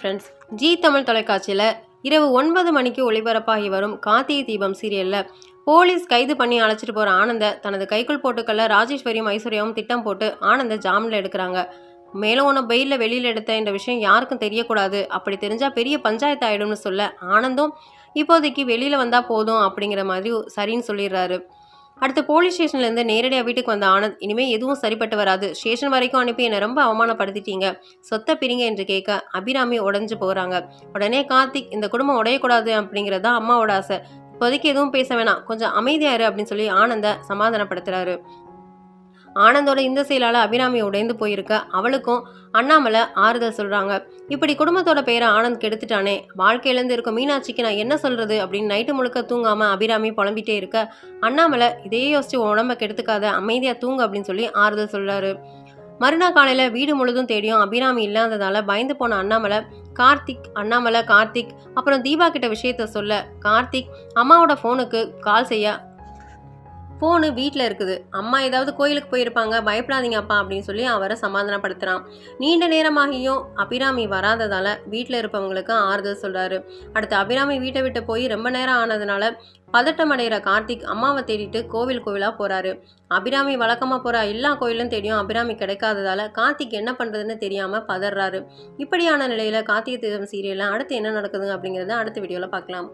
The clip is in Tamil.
ஃப்ரெண்ட்ஸ் ஜி தமிழ் தொலைக்காட்சியில் இரவு ஒன்பது மணிக்கு ஒளிபரப்பாகி வரும் கார்த்திகை தீபம் சீரியலில் போலீஸ் கைது பண்ணி அழைச்சிட்டு போகிற ஆனந்த தனது கைக்குள் போட்டுக்கல்ல ராஜேஸ்வரியும் ஐஸ்வர்யாவும் திட்டம் போட்டு ஆனந்த ஜாமீனில் எடுக்கிறாங்க. மேலும் ஒன்று பெயிலில் வெளியில் எடுத்த இந்த விஷயம் யாருக்கும் தெரியக்கூடாது. அப்படி தெரிஞ்சால் பெரிய பஞ்சாயத்து ஆகிடும்னு சொல்ல ஆனந்தும் இப்போதைக்கு வெளியில் வந்தால் போதும் அப்படிங்கிற மாதிரி சரின்னு சொல்லிடுறாரு. அடுத்து போலீஸ் ஸ்டேஷன்லேருந்து நேரடியாக வீட்டுக்கு வந்த ஆனந்த் இனிமேல் எதுவும் சரிப்பட்டு வராது. ஸ்டேஷன் வரைக்கும் அனுப்பி என்னை ரொம்ப அவமானப்படுத்திட்டீங்க. சொத்தை பிரிங்க என்று கேட்க அபிராமி உடஞ்சு போகிறாங்க உடனே கார்த்திக் இந்த குடும்பம் உடையக்கூடாது அப்படிங்கிறது தான் அம்மாவோட ஆசை. இப்போதைக்கு எதுவும் பேச வேணாம். கொஞ்சம் அமைதியாரு அப்படின்னு சொல்லி ஆனந்த சமாதானப்படுத்துறாரு. ஆனந்தோட இந்த செயலால் அபிராமி உடைந்து போயிருக்க அவளுக்கும் அண்ணாமலை ஆறுதல் சொல்கிறாங்க இப்படி குடும்பத்தோட பேரை ஆனந்த் கெடுத்துட்டானே வாழ்க்கையிலேருந்து இருக்க மீனாட்சிக்கு நான் என்ன சொல்கிறது அப்படின்னு நைட்டு முழுக்க தூங்காமல் அபிராமி புலம்பிட்டே இருக்க அண்ணாமலை இதே யோசிச்சு உடம்ப கெடுத்துக்காத அமைதியாக தூங்கு அப்படின்னு சொல்லி ஆறுதல் சொல்கிறாரு மறுநாள் காலையில் வீடு முழுதும் தேடியும் அபிராமி இல்லாததால் பயந்து போன அண்ணாமலை கார்த்திக் அண்ணாமலை கார்த்திக் அப்புறம் தீபா கிட்ட விஷயத்த சொல்ல கார்த்திக் அம்மாவோட ஃபோனுக்கு கால் செய்ய ஃபோனு வீட்டில் இருக்குது. அம்மா ஏதாவது கோயிலுக்கு போயிருப்பாங்க பயப்படாதீங்க அப்பா அப்படின்னு சொல்லி அவரை சமாதானப்படுத்துகிறான் நீண்ட நேரமாகியும் அபிராமி வராததால் வீட்டில் இருப்பவங்களுக்கு ஆறுதல் சொல்கிறாரு அடுத்து அபிராமி வீட்டை விட்டு போய் ரொம்ப நேரம் ஆனதுனால பதட்டம் அடைகிற கார்த்திக் அம்மாவை தேடிட்டு கோவில் கோவிலாக போகிறாரு அபிராமி வழக்கமாக போகிற எல்லா கோயிலும் தேடியும் அபிராமி கிடைக்காததால கார்த்திக் என்ன பண்ணுறதுன்னு தெரியாமல் பதறாரு. இப்படியான நிலையில் கார்த்திகை தீபம் சீரியலில் அடுத்து என்ன நடக்குது அப்படிங்கிறத அடுத்த வீடியோவில் பார்க்கலாம்.